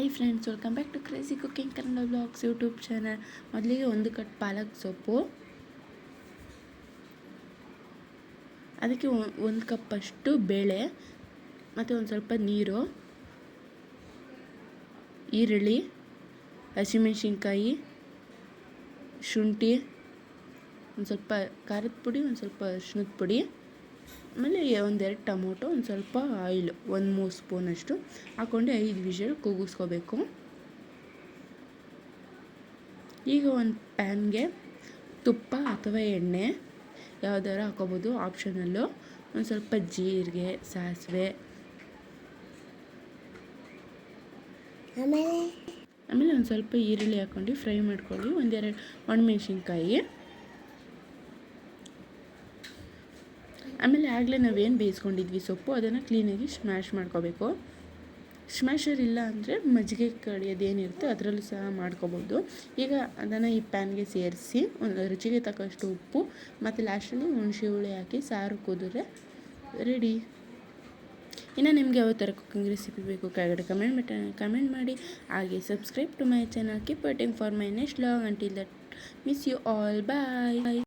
Hi friends welcome back to crazy cooking Kannada blogs YouTube channel ಮೊದಲಿಗೆ ಒಂದು cut ಪಾಲಕ್ ಸೊಪ್ಪು. ಅದಕ್ಕೆ ಒಂದು ಕಪ್ ಅಷ್ಟು ಬೇಳೆ, ಮತ್ತು ಒಂದು ಸ್ವಲ್ಪ ನೀರು, ಈರುಳ್ಳಿ, ಹಸಿಮೆಣಸಿನ್ಕಾಯಿ, ಶುಂಠಿ, ಒಂದು ಸ್ವಲ್ಪ ಖಾರದ ಪುಡಿ, ಒಂದು ಸ್ವಲ್ಪ ಅರ್ಶಿನದ ಪುಡಿ. ಆಮೇಲೆ ಒಂದೆರಡು ಟೊಮೊಟೊ ಒಂದು ಸ್ವಲ್ಪ ಆಯಿಲ್ ಒಂದು ಮೂರು ಸ್ಪೂನಷ್ಟು ಹಾಕ್ಕೊಂಡು ಐದು ವಿಷಲ್ ಕೂಗಿಸ್ಕೋಬೇಕು ಈಗ ಒಂದು ಪ್ಯಾನ್ಗೆ ತುಪ್ಪ ಅಥವಾ ಎಣ್ಣೆ ಯಾವ್ದಾರು ಹಾಕೋಬೋದು ಆಪ್ಷನಲ್ಲು ಒಂದು ಸ್ವಲ್ಪ ಜೀರಿಗೆ ಸಾಸಿವೆ. ಆಮೇಲೆ? ಆಮೇಲೆ ಒಂದು ಸ್ವಲ್ಪ ಈರುಳ್ಳಿ ಹಾಕ್ಕೊಂಡು ಫ್ರೈ ಮಾಡ್ಕೊಳ್ಳಿ. ಒಂದೆರಡು ಒಣಮೆಣ್ಸಿನ್ಕಾಯಿ ಆಮೇಲೆ ಆಗಲೇ ನಾವೇನು ಬೇಯಿಸ್ಕೊಂಡಿದ್ವಿ ಸೊಪ್ಪು, ಅದನ್ನು ಕ್ಲೀನಾಗಿ ಸ್ಮ್ಯಾಶ್ ಮಾಡ್ಕೋಬೇಕು. ಸ್ಮ್ಯಾಶರ್ ಇಲ್ಲ ಅಂದರೆ ಮಜ್ಜಿಗೆ ಕಡಿಯೋದೇನಿರುತ್ತೆ ಅದರಲ್ಲೂ ಸಹ ಮಾಡ್ಕೋಬೋದು. ಈಗ ಅದನ್ನು ಈ ಪ್ಯಾನ್ಗೆ ಸೇರಿಸಿ ಒಂದು ರುಚಿಗೆ ತಕ್ಕಷ್ಟು ಉಪ್ಪು, ಮತ್ತು ಲಾಸ್ಟಲ್ಲಿ ಹುಣಸೆ ಹುಳಿ ಹಾಕಿ ಸಾರು ಕುದುರೆ ರೆಡಿ ಇನ್ನು ನಿಮಗೆ ಯಾವ ಥರ ಕುಕ್ಕಿಂಗ್ ರೆಸಿಪಿ ಬೇಕು ಕೆಳಗಡೆ ಕಮೆಂಟ್ ಕಮೆಂಟ್ ಮಾಡಿ. ಹಾಗೆ subscribe to my channel keep waiting for my next log until that miss you all bye